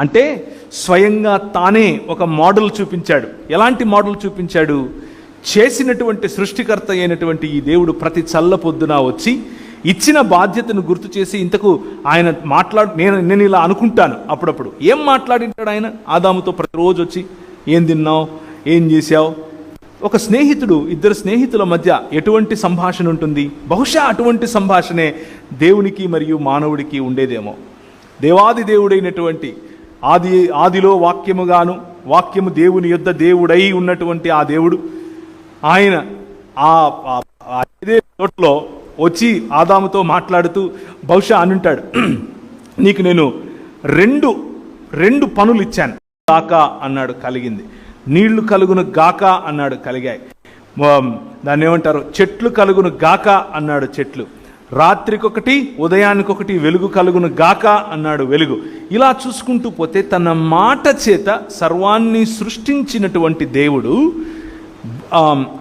అంటే స్వయంగా తానే ఒక మోడల్ చూపించాడు. ఎలాంటి మోడల్ చూపించాడు? చేసినటువంటి సృష్టికర్త అయినటువంటి ఈ దేవుడు ప్రతి చల్ల పొద్దున వచ్చి ఇచ్చిన బాధ్యతను గుర్తు చేసి ఇంతకు ఆయన మాట్లాడు నేను నేను ఇలా అనుకుంటాను అప్పుడప్పుడు. ఏం మాట్లాడింటాడు ఆయన? ఆదాముతో ప్రతిరోజు వచ్చి ఏం తిన్నావు? ఏం చేశావు? ఒక స్నేహితుడు ఇద్దరు స్నేహితుల మధ్య ఎటువంటి సంభాషణ ఉంటుంది? బహుశా అటువంటి సంభాషణే దేవునికి మరియు మానవుడికి ఉండేదేమో. దేవాది దేవుడైనటువంటి ఆది ఆదిలో వాక్యముగాను వాక్యము దేవుని యొద్ద దేవుడై ఉన్నటువంటి ఆ దేవుడు ఆయన ఆ అదే ఇదే చోట్లో వచ్చి ఆదాముతో మాట్లాడుతూ బహుశా అనుంటాడు నీకు నేను రెండు రెండు పనులు ఇచ్చాను గాక అన్నాడు కలిగింది. నీళ్ళు కలుగును గాక అన్నాడు కలిగాయి. దాన్ని ఏమంటారు చెట్లు కలుగును గాక అన్నాడు చెట్లు. రాత్రికొకటి ఉదయానికొకటి వెలుగు కలుగును గాక అన్నాడు వెలుగు. ఇలా చూసుకుంటూ పోతే తన మాట చేత సర్వాన్ని సృష్టించినటువంటి దేవుడు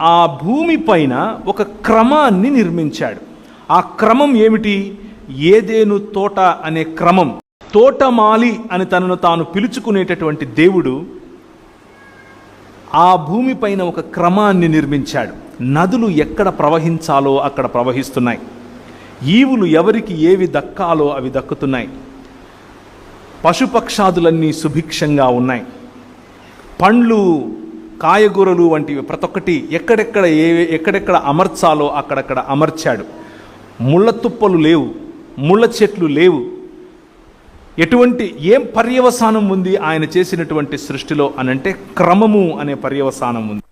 ఆ భూమి పైన ఒక క్రమాన్ని నిర్మించాడు. ఆ క్రమం ఏమిటి? ఏదేను తోట అనే క్రమం. తోటమాలి అని తనను తాను పిలుచుకునేటటువంటి దేవుడు ఆ భూమిపైన ఒక క్రమాన్ని నిర్మించాడు. నదులు ఎక్కడ ప్రవహించాలో అక్కడ ప్రవహిస్తున్నాయి. ఈవులు ఎవరికి ఏవి దక్కాలో అవి దక్కుతున్నాయి. పశుపక్షాదులన్నీ సుభిక్షంగా ఉన్నాయి. పండ్లు కాయగూరలు వంటివి ప్రతి ఒక్కటి ఎక్కడెక్కడ ఏ ఎక్కడెక్కడ అమర్చాలో అక్కడక్కడ అమర్చాడు. ముళ్ళ తుప్పలు లేవు ముళ్ళ చెట్లు లేవు. ఎటువంటి ఏం పర్యవసానం ఉంది ఆయన చేసినటువంటి సృష్టిలో అనంటే క్రమము అనే పర్యవసానం ఉంది.